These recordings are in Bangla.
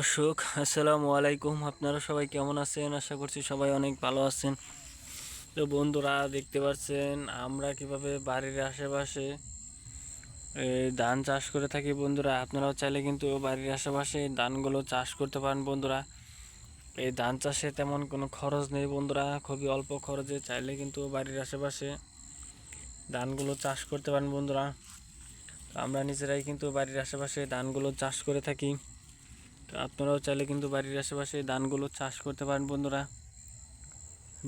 দর্শক, আসসালামু আলাইকুম। আপনারা সবাই কেমন আছেন? আশা করছি সবাই অনেক ভালো আছেন। তো বন্ধুরা, দেখতে পাচ্ছেন আমরা কীভাবে বাড়ির আশেপাশে ধান চাষ করে থাকি বন্ধুরা। আপনারাও চাইলে কিন্তু বাড়ির আশেপাশে ধানগুলো চাষ করতে পারেন বন্ধুরা। এই ধান চাষে তেমন কোনো খরচ নেই বন্ধুরা, খুবই অল্প খরচে চাইলে কিন্তু বাড়ির আশেপাশে ধানগুলো চাষ করতে পারেন বন্ধুরা। আমরা নিজেরাই কিন্তু বাড়ির আশেপাশে ধানগুলো চাষ করে থাকি। আপনারাও চাইলে কিন্তু বাড়ির আশেপাশে ধানগুলো চাষ করতে পারেন বন্ধুরা।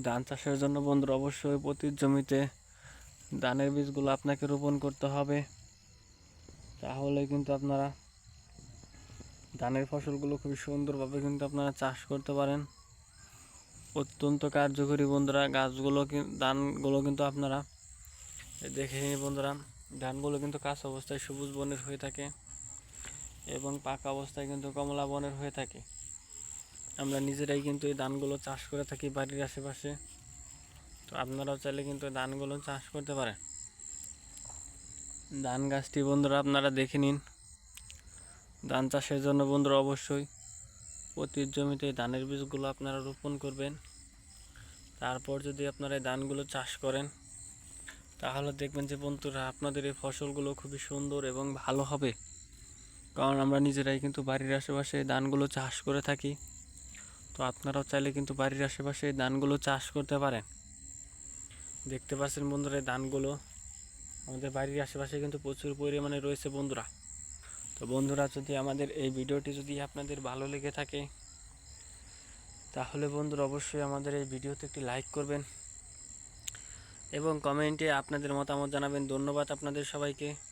ধান চাষের জন্য বন্ধুরা অবশ্যই প্রতি জমিতে ধানের বীজগুলো আপনাকে রোপণ করতে হবে। তাহলে কিন্তু আপনারা ধানের ফসলগুলো খুবই সুন্দরভাবে কিন্তু আপনারা চাষ করতে পারেন। অত্যন্ত কার্যকরী বন্ধুরা, গাছগুলো ধানগুলো কিন্তু আপনারা দেখে নিন বন্ধুরা। ধানগুলো কিন্তু কাঁচা অবস্থায় সবুজ বনের হয়ে থাকে। এবং পাকা অবস্থায় কিন্তু কমলা বনের হয়ে থাকে। আমরা নিজেরাই কিন্তু এই ধানগুলো চাষ করে থাকি বাড়ির আশেপাশে। তো আপনারাও চাইলে কিন্তু ধানগুলো চাষ করতে পারেন। ধান গাছটি বন্ধুরা আপনারা দেখে নিন। ধান চাষের জন্য বন্ধুরা অবশ্যই প্রতি জমিতে ধানের বীজগুলো আপনারা রোপণ করবেন। তারপর যদি আপনারা এই ধানগুলো চাষ করেন, তাহলে দেখবেন যে বন্ধুরা আপনাদের এই ফসলগুলো খুবই সুন্দর এবং ভালো হবে। কারণ আমরা নিজেরাই কিন্তু বাড়ির আশেপাশে ধানগুলো চাষ করে থাকি। তো আপনারাও চাইলে কিন্তু বাড়ির আশেপাশে ধানগুলো চাষ করতে পারেন। দেখতে পাচ্ছেন বন্ধুরা এই ধানগুলো। আমাদের বাড়ির আশেপাশে কিন্তু প্রচুর পরিমাণে রয়েছে বন্ধুরা। তো বন্ধুরা, যদি আমাদের এই ভিডিওটি যদি আপনাদের ভালো লেগে থাকে, তাহলে বন্ধুরা অবশ্যই আমাদের এই ভিডিওতে একটি লাইক করবেন। এবং কমেন্টে আপনাদের মতামত জানাবেন। ধন্যবাদ আপনাদের সবাইকে।